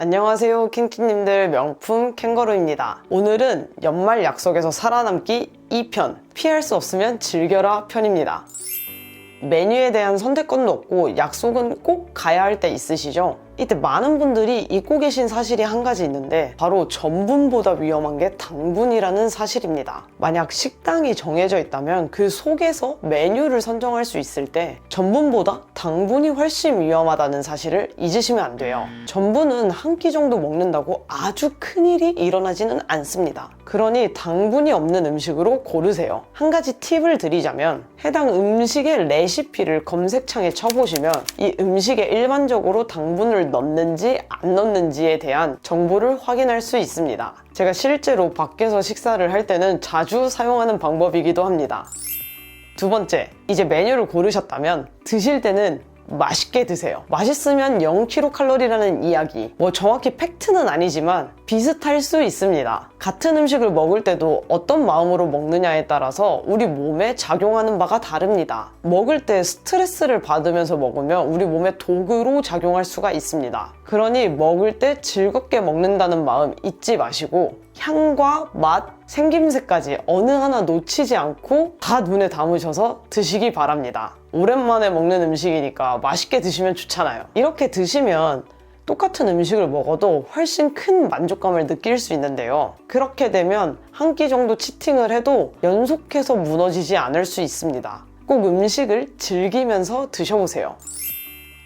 안녕하세요 킹키님들. 명품 캥거루입니다. 오늘은 연말 약속에서 살아남기 2편 피할 수 없으면 즐겨라 편입니다. 메뉴에 대한 선택권도 없고 약속은 꼭 가야 할 때 있으시죠? 이때 많은 분들이 잊고 계신 사실이 한 가지 있는데 바로 전분보다 위험한 게 당분이라는 사실입니다. 만약 식당이 정해져 있다면 그 속에서 메뉴를 선정할 수 있을 때 전분보다 당분이 훨씬 위험하다는 사실을 잊으시면 안 돼요. 전분은 한 끼 정도 먹는다고 아주 큰일이 일어나지는 않습니다. 그러니 당분이 없는 음식으로 고르세요. 한 가지 팁을 드리자면 해당 음식의 레시피를 검색창에 쳐보시면 이 음식에 일반적으로 당분을 넣는지 안 넣는지에 대한 정보를 확인할 수 있습니다. 제가 실제로 밖에서 식사를 할 때는 자주 사용하는 방법이기도 합니다. 두 번째, 이제 메뉴를 고르셨다면 드실 때는 맛있게 드세요. 맛있으면 0kcal라는 이야기. 뭐 정확히 팩트는 아니지만 비슷할 수 있습니다. 같은 음식을 먹을 때도 어떤 마음으로 먹느냐에 따라서 우리 몸에 작용하는 바가 다릅니다. 먹을 때 스트레스를 받으면서 먹으면 우리 몸에 독으로 작용할 수가 있습니다. 그러니 먹을 때 즐겁게 먹는다는 마음 잊지 마시고 향과 맛, 생김새까지 어느 하나 놓치지 않고 다 눈에 담으셔서 드시기 바랍니다. 오랜만에 먹는 음식이니까 맛있게 드시면 좋잖아요. 이렇게 드시면 똑같은 음식을 먹어도 훨씬 큰 만족감을 느낄 수 있는데요. 그렇게 되면 한 끼 정도 치팅을 해도 연속해서 무너지지 않을 수 있습니다. 꼭 음식을 즐기면서 드셔보세요.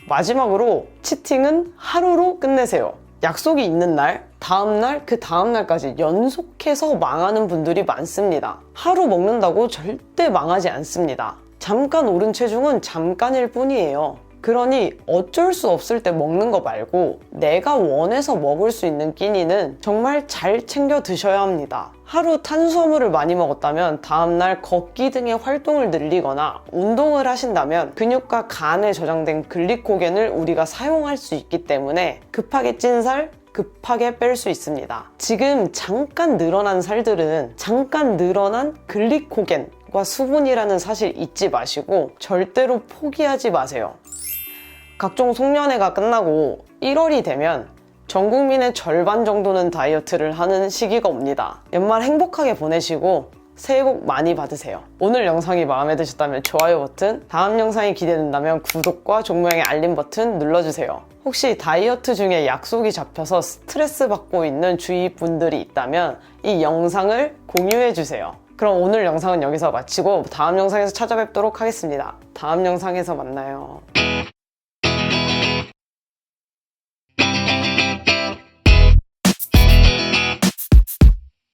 마지막으로 치팅은 하루로 끝내세요. 약속이 있는 날, 다음날, 그 다음날까지 연속해서 망하는 분들이 많습니다. 하루 먹는다고 절대 망하지 않습니다. 잠깐 오른 체중은 잠깐일 뿐이에요. 그러니 어쩔 수 없을 때 먹는 거 말고 내가 원해서 먹을 수 있는 끼니는 정말 잘 챙겨 드셔야 합니다. 하루 탄수화물을 많이 먹었다면 다음날 걷기 등의 활동을 늘리거나 운동을 하신다면 근육과 간에 저장된 글리코겐을 우리가 사용할 수 있기 때문에 급하게 찐 살, 급하게 뺄 수 있습니다. 지금 잠깐 늘어난 살들은 잠깐 늘어난 글리코겐 과 수분이라는 사실 잊지 마시고 절대로 포기하지 마세요. 각종 송년회가 끝나고 1월이 되면 전 국민의 절반 정도는 다이어트를 하는 시기가 옵니다. 연말 행복하게 보내시고 새해 복 많이 받으세요. 오늘 영상이 마음에 드셨다면 좋아요 버튼, 다음 영상이 기대된다면 구독과 종모양의 알림 버튼 눌러주세요. 혹시 다이어트 중에 약속이 잡혀서 스트레스 받고 있는 주위 분들이 있다면 이 영상을 공유해주세요. 그럼 오늘 영상은 여기서 마치고 다음 영상에서 찾아뵙도록 하겠습니다. 다음 영상에서 만나요.